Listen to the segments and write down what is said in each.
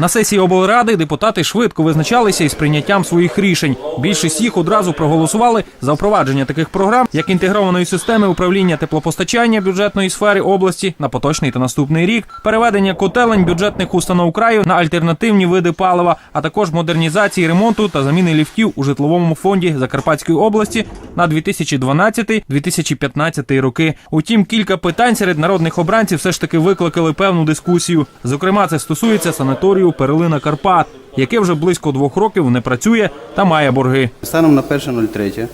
На сесії облради депутати швидко визначалися із прийняттям своїх рішень. Більшість їх одразу проголосували за впровадження таких програм, як інтегрованої системи управління теплопостачання бюджетної сфери області на поточний та наступний рік, переведення котелень бюджетних установ краю на альтернативні види палива, а також модернізації ремонту та заміни ліфтів у житловому фонді Закарпатської області на 2012-2015 роки. Утім, кілька питань серед народних обранців все ж таки викликали певну дискусію. Зокрема, це стосується санаторію Перелина Карпат, яке вже близько двох років не працює та має борги. Станом на 1.03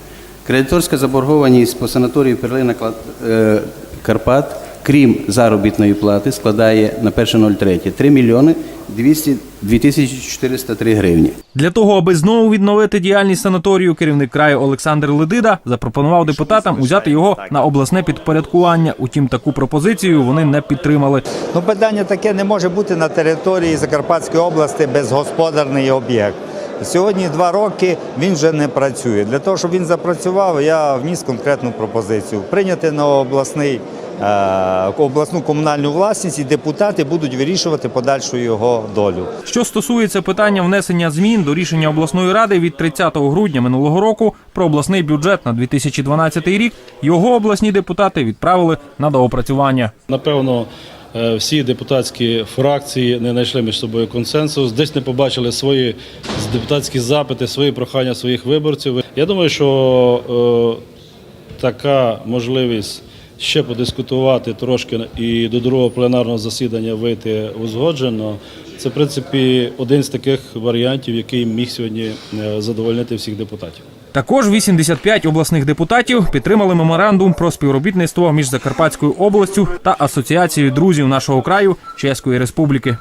кредиторська заборгованість по санаторію Перлина е, Карпат, крім заробітної плати, складає на 1.03 3 мільйони 200 2403 гривні. Для того, аби знову відновити діяльність санаторію, керівник краю Олександр Ледида запропонував депутатам узяти його на обласне підпорядкування. Утім, таку пропозицію вони не підтримали. Ну, питання таке не може бути на території Закарпатської області безгосподарний об'єкт. Сьогодні два роки він вже не працює. Для того, щоб він запрацював, я вніс конкретну пропозицію. Прийняти на обласний, е, обласну комунальну власність і депутати будуть вирішувати подальшу його долю. Що стосується питання внесення змін до рішення обласної ради від 30 грудня минулого року про обласний бюджет на 2012 рік, його обласні депутати відправили на доопрацювання. Напевно, всі депутатські фракції не знайшли між собою консенсус, десь не побачили свої депутатські запити, свої прохання своїх виборців. Я думаю, що е, така можливість ще подискутувати трошки і до другого пленарного засідання вийти узгоджено. Це, в принципі, один з таких варіантів, який міг сьогодні е, задовольнити всіх депутатів. Також 85 обласних депутатів підтримали меморандум про співробітництво між Закарпатською областю та Асоціацією друзів нашого краю Чеської Республіки.